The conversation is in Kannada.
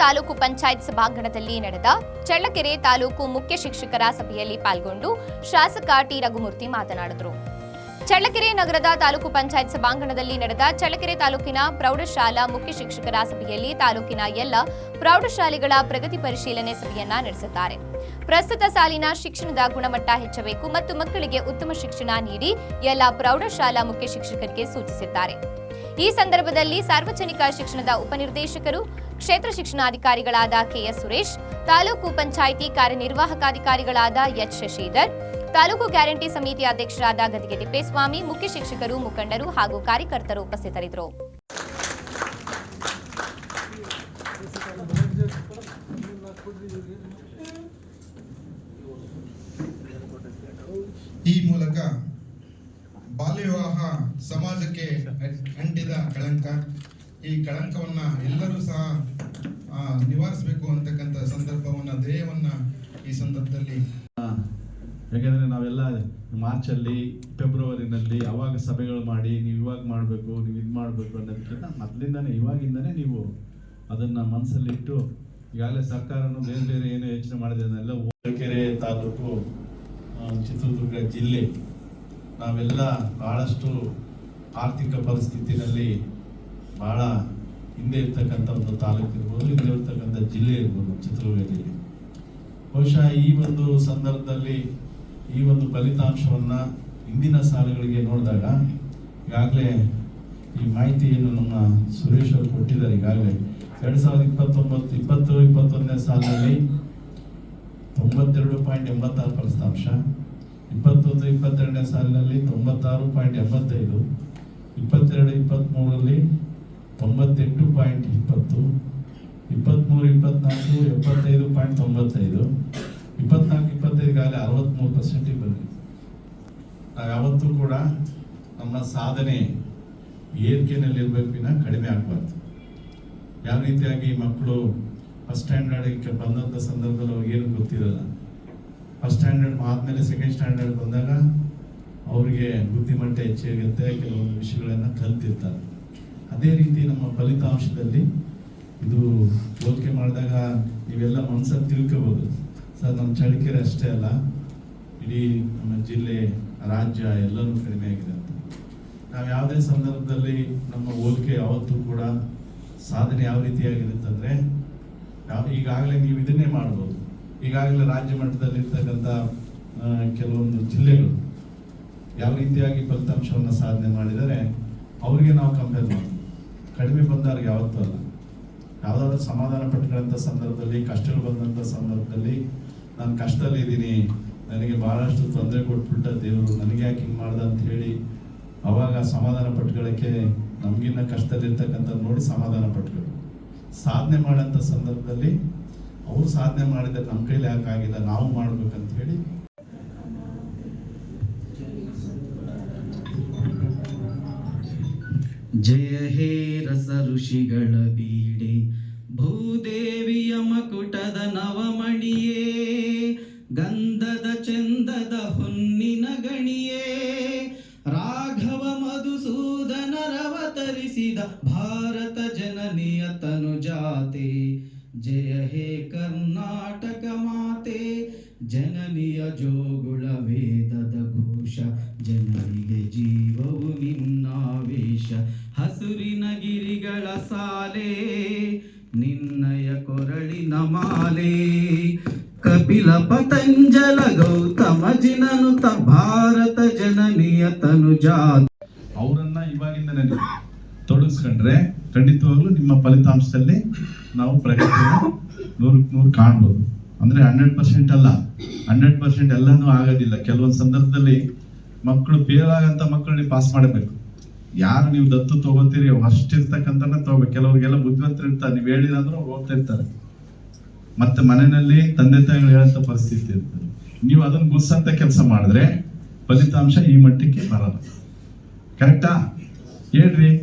ತಾಲೂಕು ಪಂಚಾಯತ್ ಸಭಾಂಗಣದಲ್ಲಿ ನಡೆದ ಚಳ್ಳಕೆರೆ ತಾಲೂಕು ಮುಖ್ಯ ಶಿಕ್ಷಕರ ಸಭೆಯಲ್ಲಿ ಪಾಲ್ಗೊಂಡು ಶಾಸಕ ಟಿ ರಘುಮೂರ್ತಿ ಮಾತನಾಡಿದರು. ಚಳ್ಳಕೆರೆ ನಗರದ ತಾಲೂಕು ಪಂಚಾಯತ್ ಸಭಾಂಗಣದಲ್ಲಿ ನಡೆದ ಚಳ್ಳಕೆರೆ ತಾಲೂಕಿನ ಪ್ರೌಢಶಾಲಾ ಮುಖ್ಯ ಶಿಕ್ಷಕರ ಸಭೆಯಲ್ಲಿ ತಾಲೂಕಿನ ಎಲ್ಲ ಪ್ರೌಢಶಾಲೆಗಳ ಪ್ರಗತಿ ಪರಿಶೀಲನೆ ಸಭೆಯನ್ನ ನಡೆಸುತ್ತಾರೆ. ಪ್ರಸ್ತುತ ಸಾಲಿನ ಶಿಕ್ಷಣದ ಗುಣಮಟ್ಟ ಹೆಚ್ಚಬೇಕು ಮತ್ತು ಮಕ್ಕಳಿಗೆ ಉತ್ತಮ ಶಿಕ್ಷಣ ನೀಡಿ ಎಲ್ಲ ಪ್ರೌಢಶಾಲಾ ಮುಖ್ಯ ಶಿಕ್ಷಕರಿಗೆ ಸೂಚಿಸಿದ್ದಾರೆ. ಈ ಸಂದರ್ಭದಲ್ಲಿ ಸಾರ್ವಜನಿಕ ಶಿಕ್ಷಣದ ಉಪನಿರ್ದೇಶಕರು ಕ್ಷೇತ್ರ ಶಿಕ್ಷಣಾಧಿಕಾರಿಗಳಾದ ಕೆಎಸ್ ಸುರೇಶ್, ತಾಲೂಕು ಪಂಚಾಯಿತಿ ಕಾರ್ಯನಿರ್ವಾಹಕಾಧಿಕಾರಿಗಳಾದ ಎಚ್ ಶಶಿಧರ್, ತಾಲೂಕು ಗ್ಯಾರಂಟಿ ಸಮಿತಿ ಅಧ್ಯಕ್ಷರಾದ ಗದಿಗೆ ತಿಪ್ಪೇಸ್ವಾಮಿ ಮುಖ್ಯ ಶಿಕ್ಷಕರು ಮುಖಂಡರು ಹಾಗೂ ಕಾರ್ಯಕರ್ತರು ಉಪಸ್ಥಿತರಿದ್ದರು. ಈ ಮೂಲಕ ಬಾಲ್ಯ ವಿವಾಹ ಸಮಾಜಕ್ಕೆ ಅಂಟಿದ ಕಳಂಕ ಈ ಕಳಂಕವನ್ನ ಎಲ್ಲರೂ ಸಹ ನಿವಾರಿಸಬೇಕು ಅಂತಕ್ಕಂಥ ಸಂದರ್ಭವನ್ನ ಧ್ಯೇಯವನ್ನ ಈ ಸಂದರ್ಭದಲ್ಲಿ. ಯಾಕೆಂದರೆ ನಾವೆಲ್ಲ ಮಾರ್ಚಲ್ಲಿ ಫೆಬ್ರವರಿನಲ್ಲಿ ಅವಾಗ ಸಭೆಗಳು ಮಾಡಿ ನೀವು ಇವಾಗ ಮಾಡಬೇಕು ನೀವು ಇದು ಮಾಡಬೇಕು ಅನ್ನೋದಕ್ಕಿಂತ ಮೊದಲಿಂದನೇ ಇವಾಗಿಂದನೇ ನೀವು ಅದನ್ನು ಮನಸ್ಸಲ್ಲಿಟ್ಟು ಈಗಾಗಲೇ ಸರ್ಕಾರನು ಬೇರೆ ಬೇರೆ ಏನು ಯೋಚನೆ ಮಾಡಿದೆ ಅದನ್ನೆಲ್ಲ ಹೋಳಕೆರೆ ತಾಲೂಕು ಚಿತ್ರದುರ್ಗ ಜಿಲ್ಲೆ ನಾವೆಲ್ಲ ಭಾಳಷ್ಟು ಆರ್ಥಿಕ ಪರಿಸ್ಥಿತಿನಲ್ಲಿ ಭಾಳ ಹಿಂದೆ ಇರ್ತಕ್ಕಂಥ ಒಂದು ತಾಲೂಕು ಇರ್ಬೋದು ಹಿಂದೆ ಇರ್ತಕ್ಕಂಥ ಜಿಲ್ಲೆ ಇರ್ಬೋದು ಚಿತ್ರದುರ್ಗ ಜಿಲ್ಲೆ ಬಹುಶಃ ಈ ಒಂದು ಸಂದರ್ಭದಲ್ಲಿ ಈ ಒಂದು ಫಲಿತಾಂಶವನ್ನ ಹಿಂದಿನ ಸಾಲುಗಳಿಗೆ ನೋಡಿದಾಗ ಈಗಾಗಲೇ ಈ ಮಾಹಿತಿಯನ್ನು ನಮ್ಮ ಸುರೇಶ್ ಅವರು ಕೊಟ್ಟಿದ್ದಾರೆ. ಈಗಾಗಲೇ ಎರಡ್ ಸಾವಿರದ ಇಪ್ಪತ್ತೊಂಬತ್ತು ಇಪ್ಪತ್ತು ಇಪ್ಪತ್ತೊಂದನೇ ಸಾಲಿನಲ್ಲಿ ತೊಂಬತ್ತೆರಡು ಪಾಯಿಂಟ್ ಎಂಬತ್ತಾರು ಫಲಿತಾಂಶ, ಇಪ್ಪತ್ತೊಂದು, ಇಪ್ಪತ್ತೆರಡನೇ ಸಾಲಿನಲ್ಲಿ ತೊಂಬತ್ತಾರು ಪಾಯಿಂಟ್ ಎಂಬತ್ತೈದು, ಇಪ್ಪತ್ತೆರಡು ಇಪ್ಪತ್ತ್ಮೂರರಲ್ಲಿ ತೊಂಬತ್ತೆಂಟು ಪಾಯಿಂಟ್ ಇಪ್ಪತ್ತು ಇಪ್ಪತ್ತ್ಮೂರು ಇಪ್ಪತ್ನಾಲ್ಕು, ಎಪ್ಪತ್ತೈದು ಪಾಯಿಂಟ್ ತೊಂಬತ್ತೈದು, ಇಪ್ಪತ್ನಾಲ್ಕು ಇಪ್ಪತ್ತೈದುಗಾಗಲೇ ಅರವತ್ತ್ಮೂರು ಪರ್ಸೆಂಟಿಗೆ ಬಂದಿದೆ. ನಾವು ಯಾವತ್ತೂ ಕೂಡ ನಮ್ಮ ಸಾಧನೆ ಏರಿಕೆನಲ್ಲಿ ಇರಬೇಕು ವಿನ ಕಡಿಮೆ ಆಗಬಾರ್ದು. ಯಾವ ರೀತಿಯಾಗಿ ಮಕ್ಕಳು ಫಸ್ಟ್ ಸ್ಟ್ಯಾಂಡರ್ಡ್ಗೆ ಬಂದಂಥ ಸಂದರ್ಭದಲ್ಲಿ ಏನು ಗೊತ್ತಿರಲ್ಲ. ಫಸ್ಟ್ ಸ್ಟ್ಯಾಂಡರ್ಡ್ ಆದಮೇಲೆ ಸೆಕೆಂಡ್ ಸ್ಟ್ಯಾಂಡರ್ಡ್ ಬಂದಾಗ ಅವರಿಗೆ ಬುದ್ಧಿಮಟ್ಟ ಹೆಚ್ಚಾಗುತ್ತೆ ಕೆಲವೊಂದು ವಿಷಯಗಳನ್ನು ಕಲ್ತಿರ್ತಾರೆ. ಅದೇ ರೀತಿ ನಮ್ಮ ಫಲಿತಾಂಶದಲ್ಲಿ ಇದು ಹೋಲಿಕೆ ಮಾಡಿದಾಗ ನೀವೆಲ್ಲ ಮನಸ್ಸಲ್ಲಿ ತಿಳ್ಕೋಬೋದು. ಸರ್, ನಮ್ಮ ಚಳ್ಳಕೆರೆ ಅಷ್ಟೇ ಅಲ್ಲ, ಇಡೀ ನಮ್ಮ ಜಿಲ್ಲೆ, ರಾಜ್ಯ ಎಲ್ಲನೂ ಕಡಿಮೆ ಆಗಿದೆ ನಾವು ಯಾವುದೇ ಸಂದರ್ಭದಲ್ಲಿ ನಮ್ಮ ಹೋಲಿಕೆ ಯಾವತ್ತೂ ಕೂಡ ಸಾಧನೆ ಯಾವ ರೀತಿಯಾಗಿರುತ್ತೆ ಅಂದರೆ ಯಾವ ಈಗಾಗಲೇ ನೀವು ಇದನ್ನೇ ಮಾಡ್ಬೋದು. ಈಗಾಗಲೇ ರಾಜ್ಯ ಮಟ್ಟದಲ್ಲಿ ಇರ್ತಕ್ಕಂಥ ಕೆಲವೊಂದು ಜಿಲ್ಲೆಗಳು ಯಾವ ರೀತಿಯಾಗಿ ಫಲಿತಾಂಶವನ್ನು ಸಾಧನೆ ಮಾಡಿದರೆ, ಅವರಿಗೆ ನಾವು ಕಂಪೇರ್ ಮಾಡ್ಬೋದು. ಕಡಿಮೆ ಬಂದವ್ರಿಗೆ ಯಾವತ್ತೂ ಅಲ್ಲ. ಯಾವುದಾದ್ರೂ ಸಮಾಧಾನ ಪಟ್ಕೊಳ್ಳೋಂಥ ಸಂದರ್ಭದಲ್ಲಿ, ಕಷ್ಟಗಳು ಬಂದಂಥ ಸಂದರ್ಭದಲ್ಲಿ, ನಾನು ಕಷ್ಟದಲ್ಲಿ ಇದ್ದೀನಿ, ನನಗೆ ಬಹಳಷ್ಟು ತೊಂದರೆ ಕೊಟ್ಬಿಟ್ಟ ದೇವರು ನನಗೆ ಯಾಕೆ ಹಿಂಗೆ ಮಾಡ್ದ? ಅಂತ ಹೇಳಿ, ಅವಾಗ ಸಮಾಧಾನ ಪಟ್ಕೊಳ್ಳೋಕ್ಕೆ ನಮಗಿನ್ನ ಕಷ್ಟದಲ್ಲಿರ್ತಕ್ಕಂಥ ನೋಡಿ ಸಮಾಧಾನ ಪಟ್ಕೊಳ್ಳಿ ಸಾಧನೆ ಮಾಡೋಂಥ ಸಂದರ್ಭದಲ್ಲಿ ಅವರು ಸಾಧನೆ ಮಾಡಿದ್ರೆ ನಮ್ಮ ಕೈಲಿ ಯಾಕಾಗಿಲ್ಲ ನಾವು ಮಾಡ್ಬೇಕಂತ ಹೇಳಿ. ಜಯ ಹೇ ಋಷಿಗಳ ಬೀಡೆ. ಭೂದೇವಿಯ ಮಕುಟದ ನವಮಣಿಯೇ, ಗಂಧದ ಚಂದದ ಹೊನ್ನಿನ ಗಣಿಯೇ. ರಾಘವ ಮಧುಸೂದನರವತರಿಸಿದ ಭಾರತ ಜನನಿಯ ತನುಜಾತೆ ಜಯ ಹೇ ಕರ್ನಾಟಕ ಮಾತೆ, ಜನನಿಯ ಜೋಗುಳ ಹಸುರಿನ ಗಿರಿಗಳ ಸಾಲೆ, ನಿನ್ನಯ ಕೊರಳಿನ ಮಾಲೆ. ಕಪಿಲ ಪತಂಜಲ ಗೌತಮ ತ ಭಾರತ ಜನನಿಯ ತನುಜಾತ ಅವರನ್ನ ಇವಾಗಿಂದ ನನಗೆ ತೊಡಗಿಸ್ಕೊಂಡ್ರೆ ಖಂಡಿತವಾಗ್ಲೂ ನಿಮ್ಮ ಫಲಿತಾಂಶದಲ್ಲಿ ನಾವು ಪ್ರಗತಿ ನೂರಕ್ಕೆ ನೂರು ಕಾಣ್ಬೋದು. ಅಂದ್ರೆ ಹಂಡ್ರೆಡ್ ಪರ್ಸೆಂಟ್ ಅಲ್ಲ. ಹಂಡ್ರೆಡ್ ಪರ್ಸೆಂಟ್ ಎಲ್ಲನೂ ಆಗೋದಿಲ್ಲ. ಕೆಲವೊಂದು ಸಂದರ್ಭದಲ್ಲಿ ಮಕ್ಕಳು ಫೇಲ್ ಆಗಂತ ಮಕ್ಕಳನ್ನ ಪಾಸ್ ಮಾಡಬೇಕು. ಯಾರು ನೀವು ದತ್ತು ತಗೋತೀರಿ ಅಷ್ಟಿರ್ತಕ್ಕಂಥ ತಗೋಬೇಕು ಕೆಲವರಿಗೆಲ್ಲ ಬುದ್ಧಿವಂತರು ಇರ್ತಾರೆ. ನೀವು ಹೇಳಿದಂದ್ರೆ ಅವ್ರು ಹೋಗ್ತಾ ಇರ್ತಾರೆ. ಮತ್ತೆ ಮನೆಯಲ್ಲಿ ತಂದೆ ತಾಯಿಗಳು ಹೇಳಂತ ಪರಿಸ್ಥಿತಿ ಇರ್ತದೆ. ನೀವು ಅದನ್ನ ಗುರ್ಸಂತ ಕೆಲಸ ಮಾಡಿದ್ರೆ ಫಲಿತಾಂಶ ಈ ಮಟ್ಟಕ್ಕೆ ಬರಲ್ಲ. ಕರೆಕ್ಟಾ ಹೇಳ್ರಿ.